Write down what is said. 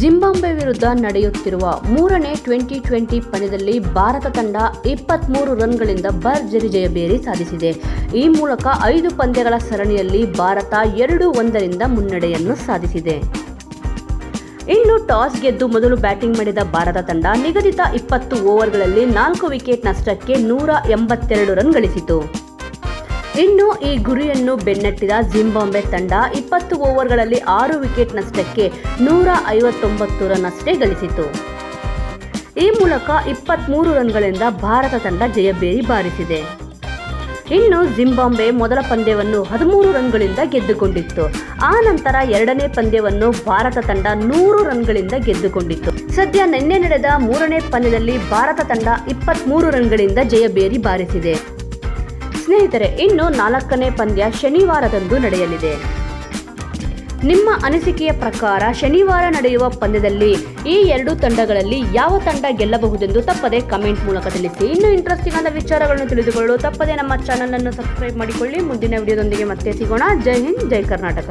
Zimbabwe ವಿರುದ್ಧ ನಡೆಯುತ್ತಿರುವ ಮೂರನೇ ಟ್ವೆಂಟಿ ಟ್ವೆಂಟಿ ಪಂದ್ಯದಲ್ಲಿ ಭಾರತ ತಂಡ ಇಪ್ಪತ್ಮೂರು ರನ್ಗಳಿಂದ ಭರ್ಜರಿ ಜಯಬೇರಿ ಸಾಧಿಸಿದೆ. ಈ ಮೂಲಕ ಐದು ಪಂದ್ಯಗಳ ಸರಣಿಯಲ್ಲಿ ಭಾರತ ಎರಡು ಒಂದರಿಂದ ಮುನ್ನಡೆಯನ್ನು ಸಾಧಿಸಿದೆ. ಇನ್ನು ಟಾಸ್ ಗೆದ್ದು ಮೊದಲು ಬ್ಯಾಟಿಂಗ್ ಮಾಡಿದ ಭಾರತ ತಂಡ ನಿಗದಿತ ಇಪ್ಪತ್ತು ಓವರ್ಗಳಲ್ಲಿ ನಾಲ್ಕು ವಿಕೆಟ್ ನಷ್ಟಕ್ಕೆ ನೂರ ಎಂಬತ್ತೆರಡು ರನ್ ಗಳಿಸಿತು. ಇನ್ನು ಈ ಗುರಿಯನ್ನು ಬೆನ್ನಟ್ಟಿದ ಜಿಂಬಾಂಬೆ ತಂಡ ಇಪ್ಪತ್ತು ಓವರ್ಗಳಲ್ಲಿ ಆರು ವಿಕೆಟ್ ನಷ್ಟಕ್ಕೆ ನೂರ ಐವತ್ತೊಂಬತ್ತು ರನ್ ಅಷ್ಟೇ ಗಳಿಸಿತು ಈ ಮೂಲಕ ಇಪ್ಪತ್ತ್ಮೂರು ರನ್ಗಳಿಂದ ಭಾರತ ತಂಡ ಜಯಬೇರಿ ಬಾರಿಸಿದೆ. ಇನ್ನು ಜಿಂಬಾಂಬೆ ಮೊದಲ ಪಂದ್ಯವನ್ನು ಹದಿಮೂರು ರನ್ಗಳಿಂದ ಗೆದ್ದುಕೊಂಡಿತ್ತು. ಆ ನಂತರ ಎರಡನೇ ಪಂದ್ಯವನ್ನು ಭಾರತ ತಂಡ ನೂರು ರನ್ಗಳಿಂದ ಗೆದ್ದುಕೊಂಡಿತ್ತು. ಸದ್ಯ ನಿನ್ನೆ ನಡೆದ ಮೂರನೇ ಪಂದ್ಯದಲ್ಲಿ ಭಾರತ ತಂಡ ಇಪ್ಪತ್ತ್ಮೂರು ರನ್ಗಳಿಂದ ಜಯಬೇರಿ ಬಾರಿಸಿದೆ. ಸ್ನೇಹಿತರೆ, ಇನ್ನು ನಾಲ್ಕನೇ ಪಂದ್ಯ ಶನಿವಾರದಂದು ನಡೆಯಲಿದೆ. ನಿಮ್ಮ ಅನಿಸಿಕೆಯ ಪ್ರಕಾರ ಶನಿವಾರ ನಡೆಯುವ ಪಂದ್ಯದಲ್ಲಿ ಈ ಎರಡು ತಂಡಗಳಲ್ಲಿ ಯಾವ ತಂಡ ಗೆಲ್ಲಬಹುದೆಂದು ತಪ್ಪದೆ ಕಮೆಂಟ್ ಮೂಲಕ ತಿಳಿಸಿ. ಇನ್ನು ಇಂಟ್ರೆಸ್ಟಿಂಗ್ ಆದ ವಿಚಾರಗಳನ್ನು ತಿಳಿದುಕೊಳ್ಳಲು ತಪ್ಪದೆ ನಮ್ಮ ಚಾನಲ್ ಅನ್ನು ಸಬ್ಸ್ಕ್ರೈಬ್ ಮಾಡಿಕೊಳ್ಳಿ. ಮುಂದಿನ ವಿಡಿಯೋದೊಂದಿಗೆ ಮತ್ತೆ ಸಿಗೋಣ. ಜೈ ಹಿಂದ್, ಜೈ ಕರ್ನಾಟಕ.